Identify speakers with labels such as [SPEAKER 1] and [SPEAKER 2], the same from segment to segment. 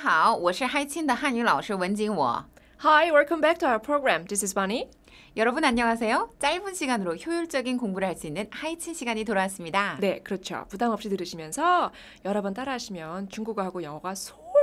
[SPEAKER 1] 大家好，我是嗨亲的汉语老师文景我。
[SPEAKER 2] Hi, welcome back to our program. This is Bunny.
[SPEAKER 1] 여러분 안녕하세요. 짧은 시간으로 효율적인 공부를 할 수 있는 하이친 시간이 돌아왔습니다.
[SPEAKER 2] 네, 그렇죠. 부담 없이 들으시면서 여러 번 따라하시면 중국어하고 영어가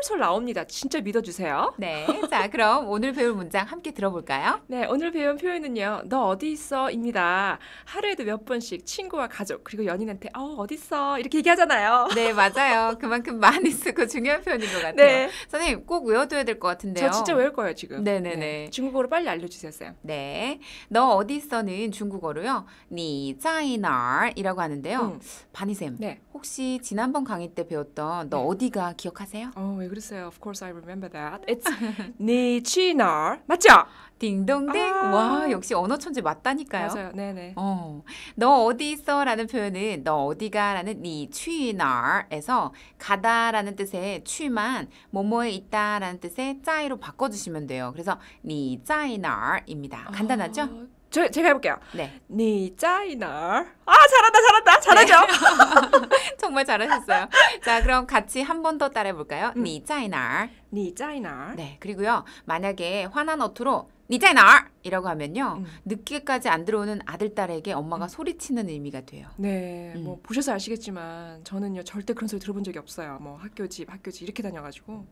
[SPEAKER 2] 솔솔 나옵니다. 진짜 믿어주세요.
[SPEAKER 1] 네. 자, 그럼 오늘 배울 문장 함께 들어볼까요?
[SPEAKER 2] 네, 오늘 배운 표현은요. 너 어디 있어? 입니다. 하루에도 몇 번씩 친구와 가족 그리고 연인한테 어, 어디 있어? 이렇게 얘기하잖아요.
[SPEAKER 1] 네, 맞아요. 그만큼 많이 쓰고 중요한 표현인 것 같아요.
[SPEAKER 2] 네.
[SPEAKER 1] 선생님 꼭 외워둬야 될 것 같은데요.
[SPEAKER 2] 저 진짜 외울 거예요, 지금.
[SPEAKER 1] 네네네. 네.
[SPEAKER 2] 중국어로 빨리 알려주세요, 쌤.
[SPEAKER 1] 네. 너 어디 있어는 중국어로요. 니짜이널이라고 하는데요.
[SPEAKER 2] 음.
[SPEAKER 1] 바니쌤.
[SPEAKER 2] 네.
[SPEAKER 1] 혹시 지난번 강의 때 배웠던 너
[SPEAKER 2] 네.
[SPEAKER 1] 어디가 기억하세요?
[SPEAKER 2] 어, 왜 그러세요? Of course I remember that. It's 니치널 맞죠?
[SPEAKER 1] 딩동댕.
[SPEAKER 2] 아.
[SPEAKER 1] 와, 역시 언어 천재 맞다니까요.
[SPEAKER 2] 맞아요. 네네.
[SPEAKER 1] 어, 너 어디 있어라는 표현은 너 어디가라는 니 취나에서 가다라는 뜻의 취만 뭐뭐에 있다라는 뜻의 짜이로 바꿔주시면 돼요. 그래서 니 짜이나입니다. 간단하죠?
[SPEAKER 2] 어, 저 제가 해볼게요.
[SPEAKER 1] 네,
[SPEAKER 2] 니 짜이널. 아 잘한다 잘한다 잘하죠?
[SPEAKER 1] 정말 잘하셨어요. 자, 그럼 같이 한 번 더 따라해 볼까요?
[SPEAKER 2] 음.
[SPEAKER 1] 니 짜이나.
[SPEAKER 2] 니 짜이널.
[SPEAKER 1] 네, 그리고요 만약에 화난 어투로 니 짜이나 이라고 하면요
[SPEAKER 2] 음.
[SPEAKER 1] 늦게까지 안 들어오는 아들 딸에게 엄마가
[SPEAKER 2] 음.
[SPEAKER 1] 소리치는 의미가 돼요.
[SPEAKER 2] 네,
[SPEAKER 1] 음.
[SPEAKER 2] 뭐 보셔서 아시겠지만 저는요 절대 그런 소리 들어본 적이 없어요. 뭐 학교 집 학교 집 이렇게 다녀가지고.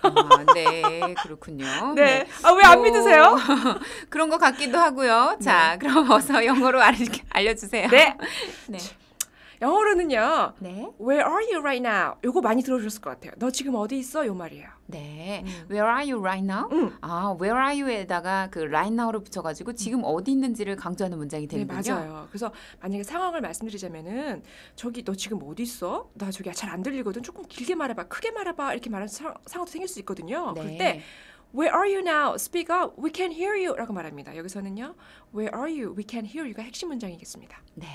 [SPEAKER 1] 아, 네, 그렇군요.
[SPEAKER 2] 네. 아왜안
[SPEAKER 1] 뭐,
[SPEAKER 2] 믿으세요?
[SPEAKER 1] 그런 것 같기도 하고요. 자, 그럼 어서 영어로 알, 알려주세요.
[SPEAKER 2] 네.
[SPEAKER 1] 네.
[SPEAKER 2] 영어로는요.
[SPEAKER 1] 네.
[SPEAKER 2] Where are you right now? 요거 많이 들어주셨을 것 같아요. 너 지금 어디 있어? 요 말이에요.
[SPEAKER 1] 네.
[SPEAKER 2] 음.
[SPEAKER 1] Where are you right now?
[SPEAKER 2] 음.
[SPEAKER 1] 아, where are you에다가 그 right now를 붙여가지고 지금 어디 있는지를 강조하는 문장이
[SPEAKER 2] 네
[SPEAKER 1] 되는군요.
[SPEAKER 2] 맞아요. 그래서 만약에 상황을 말씀드리자면은 저기 너 지금 어디 있어? 나 저기 잘 안 들리거든. 조금 길게 말해봐, 크게 말해봐 이렇게 말하는 상, 상황도 생길 수 있거든요. 그럴 때 Where are you now? Speak up. We can hear you.라고 말합니다. 여기서는요. Where are you? We can hear you가 핵심 문장이겠습니다.
[SPEAKER 1] 네.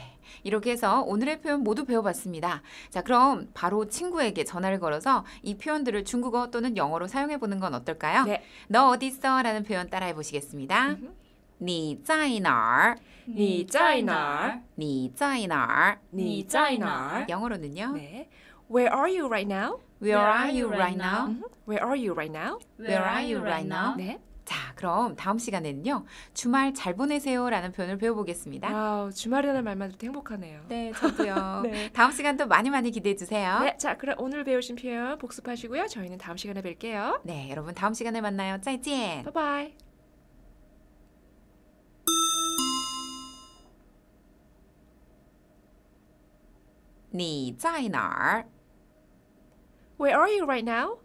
[SPEAKER 1] 이렇게 해서 오늘의 표현 모두 배워봤습니다. 자, 그럼 바로 친구에게 전화를 걸어서 이 표현들을 중국어 또는 영어로 사용해 보는 건 어떨까요?
[SPEAKER 2] 네.
[SPEAKER 1] 너 어디 있어? 라는 표현 따라해 보시겠습니다.
[SPEAKER 2] 음흠.
[SPEAKER 1] 你在哪儿?
[SPEAKER 2] 你在哪儿?
[SPEAKER 1] 你在哪儿?
[SPEAKER 2] 你在哪儿?
[SPEAKER 1] 영어로는요.
[SPEAKER 2] 네. Where are you right now?
[SPEAKER 1] Where are you right now?
[SPEAKER 2] 음흠. Where are you right now?
[SPEAKER 1] Where are you right now?
[SPEAKER 2] 네.
[SPEAKER 1] 자, 그럼 다음 시간에는요. 주말 잘 보내세요라는 표현을 배워보겠습니다.
[SPEAKER 2] 와우, 주말이라는 말만 들어도 행복하네요.
[SPEAKER 1] 네, 저도요.
[SPEAKER 2] 네.
[SPEAKER 1] 다음 시간도 많이 많이 기대해 주세요.
[SPEAKER 2] 네, 자, 그럼 오늘 배우신 표현 복습하시고요. 저희는 다음 시간에 뵐게요.
[SPEAKER 1] 네, 여러분 다음 시간에 만나요. 再见.
[SPEAKER 2] 바이바이.
[SPEAKER 1] 니在哪儿?
[SPEAKER 2] Where are you right now?